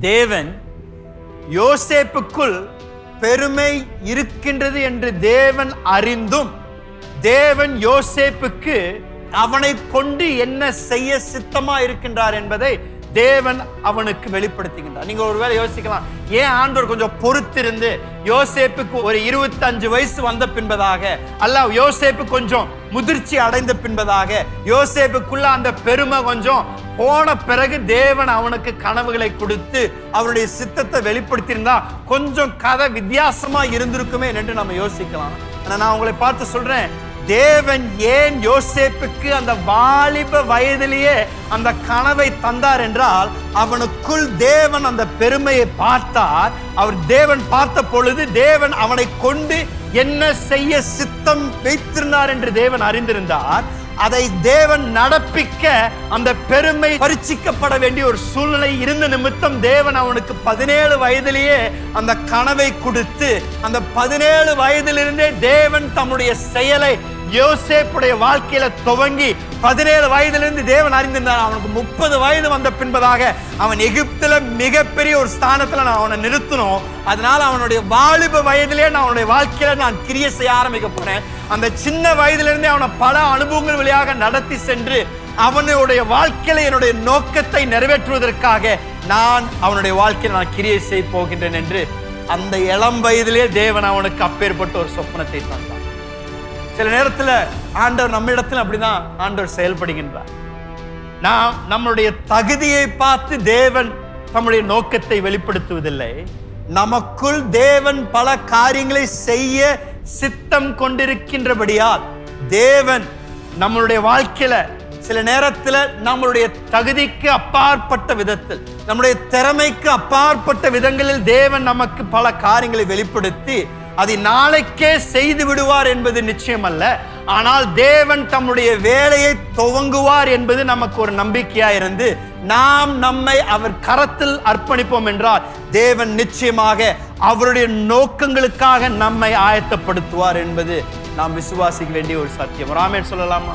தேவன் யோசேப்புக்குள் பெருமை இருக்கின்றது என்று தேவன் அறிந்தும் தேவன் யோசேப்புக்கு அவனை கொண்டு என்ன செய்ய சித்தமா இருக்கின்றார் என்பதை தேவன் அவனுக்கு வெளிப்படுத்துகின்றார். நீங்க ஒருவேளை யோசிக்கலாம். ஏன் ஆண்டவர் கொஞ்சம் பொறுத்திருந்து யோசேப்புக்கு ஒரு இருபத்தஞ்சு வயசு வந்த பின்பதாக அல்ல யோசேப்பு கொஞ்சம் முதிர்ச்சி அடைந்த பின்பதாக யோசேப்புக்குள்ள அந்த பெருமை கொஞ்சம் போன பிறகு தேவன் அவனுக்கு கனவுகளை கொடுத்து அவருடைய சித்தத்தை வெளிப்படுத்தியிருந்தா கொஞ்சம் கதை வித்தியாசமா இருந்திருக்குமே என்று நம்ம யோசிக்கலாம். ஆனா நான் உங்களை பார்த்து சொல்றேன் தேவன் ஏன் யோசேப்புக்கு அந்த வாலிப வயதிலேயே அந்த கனவை தந்தார் என்றால் அவனுக்குள் தேவன் அந்த பெருமையை பார்த்தார். அவர் தேவன் பார்த்த பொழுது தேவன் அவனை கொண்டு என்ன செய்ய சித்தம் வைத்திருந்தார் என்று தேவன் அறிந்திருந்தார். அதை தேவன் நடப்பிக்க அந்த பெருமை பரிச்சிக்கப்பட வேண்டிய ஒரு சூழ்நிலை இருந்த நிமித்தம் தேவன் அவனுக்கு பதினேழு வயதிலேயே அந்த கனவை கொடுத்து அந்த பதினேழு வயதிலிருந்தே தேவன் தம்முடைய செயலை யோசேப்புடைய வாழ்க்கையில துவங்கி பதினேழு வயதிலிருந்து தேவன் அறிந்திருந்தார். அவனுக்கு முப்பது வயது வந்த பின்பதாக அவன் எகிப்துல மிகப்பெரிய ஒரு ஸ்தானத்துல நான் அவனை நிறுத்தணும். அதனால அவனுடைய வாலிப வயதிலே நான் அவனுடைய வாழ்க்கையில நான் கிரிய செய்ய ஆரம்பிக்க போறேன். அந்த சின்ன வயதிலிருந்தே அவனை பல அனுபவங்கள் வழியாக நடத்தி சென்று அவனுடைய வாழ்க்கையில என்னுடைய நோக்கத்தை நிறைவேற்றுவதற்காக நான் அவனுடைய வாழ்க்கையில் நான் கிரியை செய்ய போகின்றேன் என்று அந்த இளம் வயதிலே தேவன் அவனுக்கு அப்பேற்பட்ட ஒரு சொப்பனத்தை தந்தான். சில நேரத்தில் ஆண்டவர் நம்ம இடத்துல அப்படிதான் ஆண்டவர் செயல்படுகின்றார். நாம் நம்மளுடைய தகுதியை பார்த்து தேவன் தம்முடைய நோக்கத்தை வெளிப்படுத்துவதில்லை. நமக்குள் தேவன் பல காரியங்களை செய்ய சித்தம் கொண்டிருக்கின்றபடியால் தேவன் நம்மளுடைய வாழ்க்கையில சில நேரத்தில் நம்மளுடைய தகுதிக்கு அப்பாற்பட்ட விதத்தில் நம்முடைய திறமைக்கு அப்பாற்பட்ட விதங்களில் தேவன் நமக்கு பல காரியங்களை வெளிப்படுத்தி அதை நாளைக்கே செய்து விடுவார் என்பது நிச்சயம் அல்ல ஆனால் தேவன் தம்முடைய வேலையை துவங்குவார் என்பது நமக்கு ஒரு நம்பிக்கையா இருந்து நாம் நம்மை அவர் கரத்தில் அர்ப்பணிப்போம் என்றால் தேவன் நிச்சயமாக அவருடைய நோக்கங்களுக்காக நம்மை ஆயத்தப்படுத்துவார் என்பது நாம் விசுவாசிக்க வேண்டிய ஒரு சத்தியம். ராமேன் சொல்லலாமா?